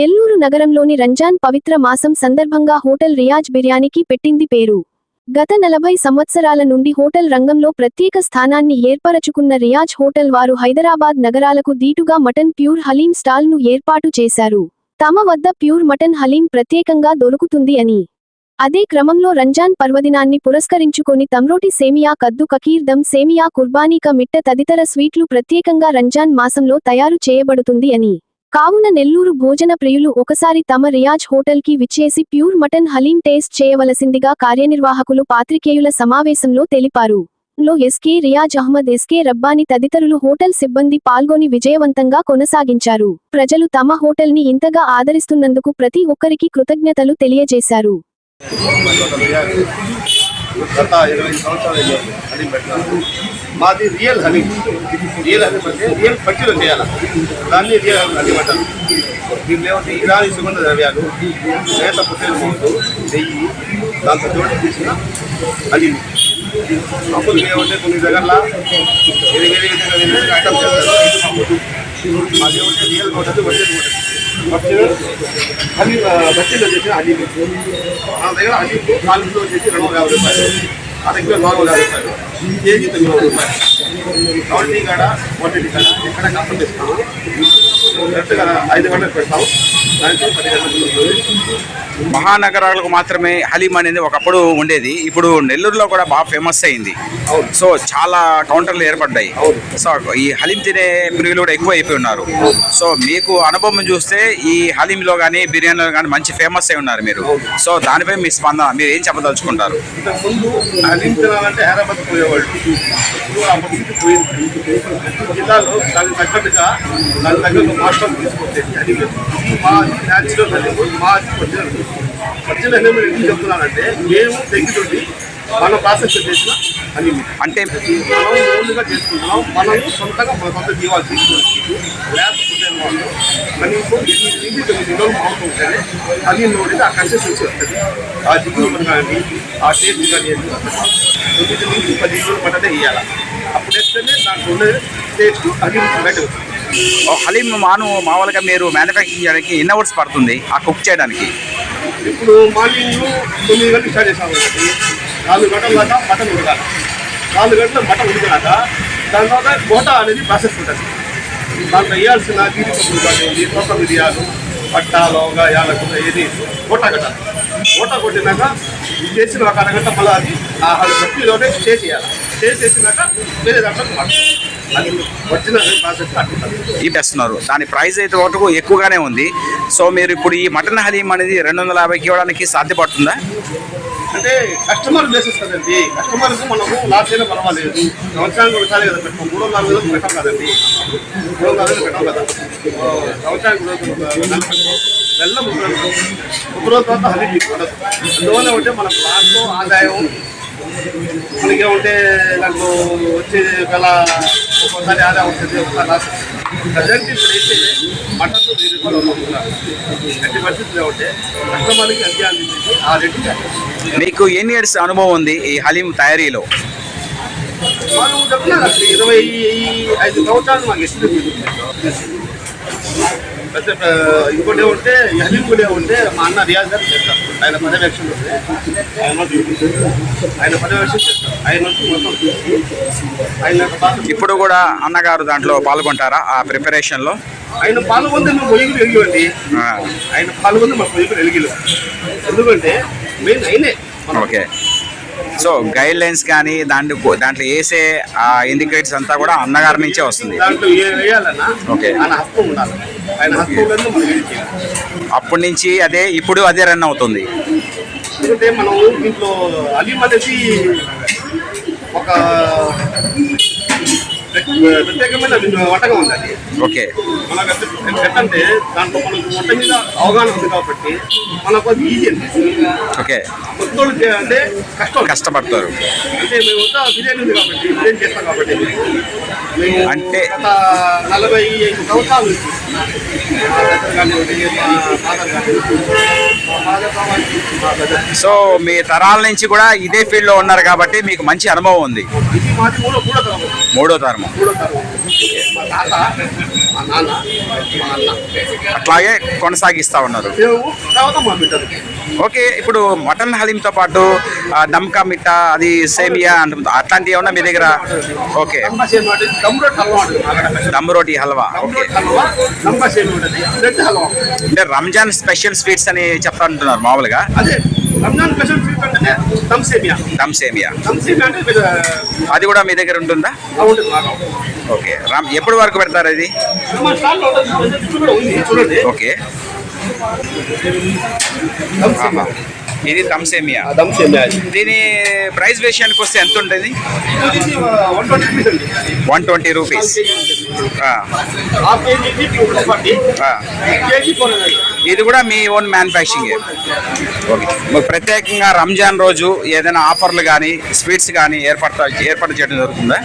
నెల్లూరు నగరంలోని రంజాన్ పవిత్ర మాసం సందర్భంగా హోటల్ రియాజ్ బిర్యానీకి పెట్టింది పేరు. గత నలభై సంవత్సరాల నుండి హోటల్ రంగంలో ప్రత్యేక స్థానాన్ని ఏర్పరచుకున్న రియాజ్ హోటల్ వారు హైదరాబాద్ నగరాలకు దీటుగా మటన్ ప్యూర్ హలీం స్టాల్ను ఏర్పాటు చేశారు. తమ వద్ద ప్యూర్ మటన్ హలీం ప్రత్యేకంగా దొరుకుతుంది అని. అదే క్రమంలో రంజాన్ పర్వదినాన్ని పురస్కరించుకొని తమ్రోటి సేమియా కద్దు కకీర్ దమ్ సేమియా కుర్బానీక మిట్ట తదితర స్వీట్లు ప్రత్యేకంగా రంజాన్ మాసంలో తయారు చేయబడుతుంది అని. కావున నెల్లూరు భోజన ప్రియులు ఒకసారి తమ రియాజ్ హోటల్కి విచ్చేసి ప్యూర్ మటన్ హలీం టేస్ట్ చేయవలసిందిగా కార్యనిర్వాహకులు పాత్రికేయుల సమావేశంలో తెలిపారు. లో ఎస్కే రియాజ్ అహ్మద్ ఎస్కే రబ్బాని తదితరులు హోటల్ సిబ్బంది పాల్గొని విజయవంతంగా కొనసాగించారు. ప్రజలు తమ హోటల్ని ఇంతగా ఆదరిస్తున్నందుకు ప్రతి ఒక్కరికి కృతజ్ఞతలు తెలియజేశారు. గత ఇరవై సంవత్సరాలు హనీ హలీం మాది రియల్ హనీ. రియల్ హనీ అంటే రియల్ పట్టిలో చేయాలి. దాన్ని రియల్ హనీ అంటారు. దీంట్లో ఏమంటే ఇరానీ సుగంధ ద్రవ్యాలు మేత పుట్టిన ముందు నెయ్యి దాంతో జోడి తీసిన హలీం అప్పుడు ఏమంటే కొన్ని దగ్గర వేరే వేరే విధంగా ఐటమ్ చేస్తారు. మాది ఏమంటే రియల్ కొట్టదు వచ్చేది కొట్టదు హలీం బట్టీలో వచ్చేసి హలీం మన దగ్గర హలీం నాలుగు వచ్చేసి రెండు వందల యాభై రూపాయలు. ఆ దగ్గర నాలుగు వందల యాభై రూపాయలు. కేజీ తొమ్మిది వందల రూపాయలు. క్వాలిటీ కాడ క్వాంటిటీ కాడ ఎక్కడ కష్టం ఇస్తాము కరెక్ట్గా ఐదు గంటలకు పెడతాము. దానికి పది గంటలకు మహానగరాలకు మాత్రమే హలీం అనేది ఒకప్పుడు ఉండేది. ఇప్పుడు నెల్లూరులో కూడా బాగా ఫేమస్ అయింది. సో చాలా కౌంటర్లు ఏర్పడ్డాయి. సో ఈ హలీం తినే ప్రియులు కూడా ఎక్కువ అయిపోయి ఉన్నారు. సో మీకు అనుభవం చూస్తే ఈ హలీంలో కానీ బిర్యానీలో కానీ మంచి ఫేమస్ అయి ఉన్నారు మీరు. సో దానిపై మీ స్పందన మీరు ఏం చెప్పదలుచుకుంటారు? ఇంతకు ముందు హలీం తినాలంటే హైదరాబాద్ పోయేవాళ్ళు. ఇప్పుడు ఆ పరిస్థితి పోయింది. జిల్లాలో దానికి తగ్గట్టుగా దాని తగ్గట్టు మాస్టర్ తీసుకొచ్చేది అది మా న్యాచురల్ మా ఒరిజినల్ ఒరిజినల్ హలీం ఎందుకు చెప్తున్నానంటే మేము దగ్గరుండి మన ప్రాసెస్ చేసిన హలీం అంటే? మనం ఓన్గా చేసుకుంటున్నాం మనం సొంతంగా మన సొంత జీవాలు తీసుకొని వాళ్ళు కనీసం ఎనిమిది నుంచి తొమ్మిది రోజులు మాంసం ఉంటేనే అది నోడితే ఆ కన్సిస్టెన్సీ వస్తుంది. ఆ జిగురు కానీ ఆ టేస్ట్ కానీ. తొమ్మిది నుంచి పది రోజులు పట్టదే వేయాలి అప్పుడు వేస్తేనే దాంట్లో ఉండే టేస్ట్ అది బయట హలీం మాను మామూలుగా మీరు మ్యానుఫ్యాక్చరింగ్ చేయడానికి ఎన్ని అవర్స్ పడుతుంది? ఆ కుక్ చేయడానికి? ఇప్పుడు మార్నింగ్ తొమ్మిది గంటలకు స్టార్ట్ చేసాము కాబట్టి నాలుగు గంటల దాకా మటన్ ఉడకాలి. నాలుగు గంటల మటన్ ఉడికినాక దాని తర్వాత గోటా అనేది ప్రాసెస్ ఉంటుంది. దాంట్లో వేయాల్సిన జీడిపప్పులు కానివ్వండి కొత్త మిరియాలు పట్ట లోగా యాలకు ఏది గోటా కట్టాలి. గోట కొట్టినాక చేసిన ఒక అరగంట మళ్ళీ అది ఆ బట్టిలోనే స్టే చేయాలి. స్టే చేసినాక వేరే దాంట్లో మార్చాలి. అది ఒరిజినల్ ప్రాసెస్ అట్లుంటుంది దాని ప్రైస్ అయితే ఒకటి ఎక్కువగానే ఉంది. సో మీరు ఇప్పుడు ఈ మటన్ హలీం అనేది రెండు వందల యాభైకి ఇవ్వడానికి సాధ్యపడుతుందా? అంటే కస్టమర్ బేసిస్ కదండి. కస్టమర్స్ మనము లాస్ అయినా పర్వాలేదు. సంవత్సరానికి ఒకసారి కదా పెట్టాం. మూడు వందల రోజులు పెట్టాం కదండి. మూడు వందల రోజులు పెట్టాం కదా. సంవత్సరానికి రోజు ఒక రోజు తర్వాత హరీ ఉండదు. అందువల్ల ఉంటే మన లాస్ ఆదాయం మనకి ఉంటే నాకు వచ్చే గల ఒక్కోసారి ఆదాయం వస్తుంది ఒకసారి లాస్ ప్రజెంట్ ఇప్పుడు అయితే మటన్ వెయ్యి రూపాయలు అమ్ముతున్నారు అట్టి పరిస్థితులు ఉంటే కస్టమర్కి అంతే అందించి ఆ రేటు మీకు ఎన్ని ఇయర్స్ అనుభవం ఉంది ఈ హలీం తయారీలో? మనం చెప్తున్నా కదా, ఇరవై ఐదు సంవత్సరాలు మాకు ఆ, ఇంకోటి ఏమంటే హలీం కూడా ఏమంటే మా అన్న రియాజ్ గారు చేస్తారు ఆయన పర్యవేక్షణ ఆయన ఆయన పర్యవేక్షణ ఆయన ఆయన ఇప్పుడు కూడా అన్నగారు దాంట్లో పాల్గొంటారా ఆ ప్రిపరేషన్లో? ఆయన పాల్గొంది మేము పొయ్యిలు ఎలిగివండి ఆ, ఆయన పాల్గొంది మా పొయ్యిలు ఎలిగిలు ఎందుకంటే మెయిన్ అయినే మనం ఓకే. సో గైడ్ లైన్స్ కానీ దాంట్లో దాంట్లో వేసే ఆ ఇండికేటర్స్ అంతా కూడా అన్నగారి నుంచే వస్తుంది. దాంట్లో ఏ వేయాలన్నా ఓకే. ఆయన హస్తం ఉండాలి. ఆయన హస్తం అప్పటి నుంచి అదే ఇప్పుడు అదే రన్ అవుతుంది. ఎందుకంటే మనం దీంట్లో అలీం ఒక ప్రత్యేకమైన వంటకం ఉంది అది ఓకే. మనకు ఎట్లంటే దాంట్లో మనకు వంట మీద అవగాహన ఉంది కాబట్టి మనకు అది ఈజీ అండి ఓకే. కొత్తోళ్ళు చేయాలంటే కష్టం కష్టపడతారు. అంటే మేము వద్ద బిర్యానీ ఉంది కాబట్టి బిర్యానీ చేస్తాం కాబట్టి మేము అంటే- గత నలభై ఐదు సంవత్సరాల నుంచి మా దగ్గర కానివ్వండి, మా ఫాదర్ కానివ్వండి, సో మీ తరాల నుంచి కూడా ఇదే ఫీల్డ్లో ఉన్నారు కాబట్టి మీకు మంచి అనుభవం ఉంది. ఇది మాది మూడో మూడో తరం మూడో తరము. అట్లాగే కొనసాగిస్తా ఉన్నారు ఓకే ఇప్పుడు మటన్ హలీంతో పాటు దమ్కా మిట్ట అది సేమియా అంటుంది అట్లాంటివి ఏమన్నా మీ దగ్గర ఓకే హల్వా దమ్ రోటీ హల్వా ఓకే అంటే రంజాన్ స్పెషల్ స్వీట్స్ అని చెప్తా అంటున్నారు మామూలుగా అదే రంజాన్ స్పెషల్ స్వీట్ అంటే దమ్ సేమియా దమ్ సేమియా దమ్ సేమియా అంటే అది కూడా మీ దగ్గర ఉంటుందా? ఓకే. రామ్ ఎప్పటి వరకు పెడతారు చూడండి. ఓకే. ఇది దమ్ సేమియా ఆ దమ్ సేమియా ఇది. దీని ప్రైస్ విషయానికి వస్తే ఎంత ఉంటుంది? వన్ ట్వంటీ రూపీస్ ఇది కూడా మీ ఓన్ మ్యానుఫ్యాక్చరింగ్ ఓకే మరి ప్రత్యేకంగా రంజాన్ రోజు ఏదైనా ఆఫర్లు కానీ స్వీట్స్ కానీ ఏర్పాటు ఏర్పాటు చేయడం జరుగుతుందా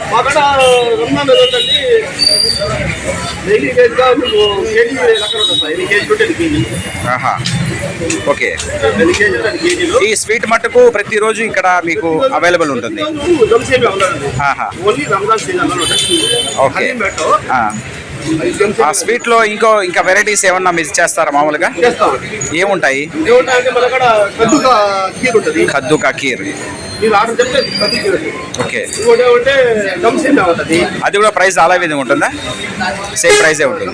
ఓకే. ఈ స్వీట్ మట్టుకు ప్రతిరోజు ఇక్కడ మీకు అవైలబుల్ ఉంటుంది. ఓకే. ఆ. సేమియా స్వీట్లో ఇంకో ఇంకా వెరైటీస్ ఏమన్నా మీరు చేస్తారా మామూలుగా? ఏముంటాయి? కద్దు కా కీర్ ఓకే. అది కూడా ప్రైస్ అలా విధంగా ఉంటుందా? సేమ్ ఉంటుంది.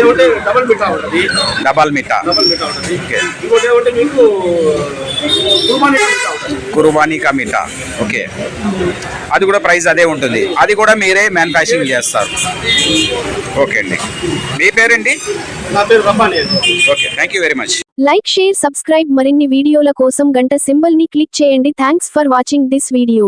ఏమంటే డబల్ మిఠా డబల్ మిఠా. ఓకే. కుర్బానీ కా మిఠా. ఓకే. అది కూడా ప్రైస్ అదే ఉంటుంది. అది కూడా మీరే మ్యానుఫ్యాక్చరింగ్ చేస్తారు. ఓకే అండి. మీ పేరేంటి? నా పేరు okay. Thank you very much. Like share subscribe మరిన్ని వీడియోల కోసం గంట సింబల్ని క్లిక్ చేయండి. Thanks for watching this video.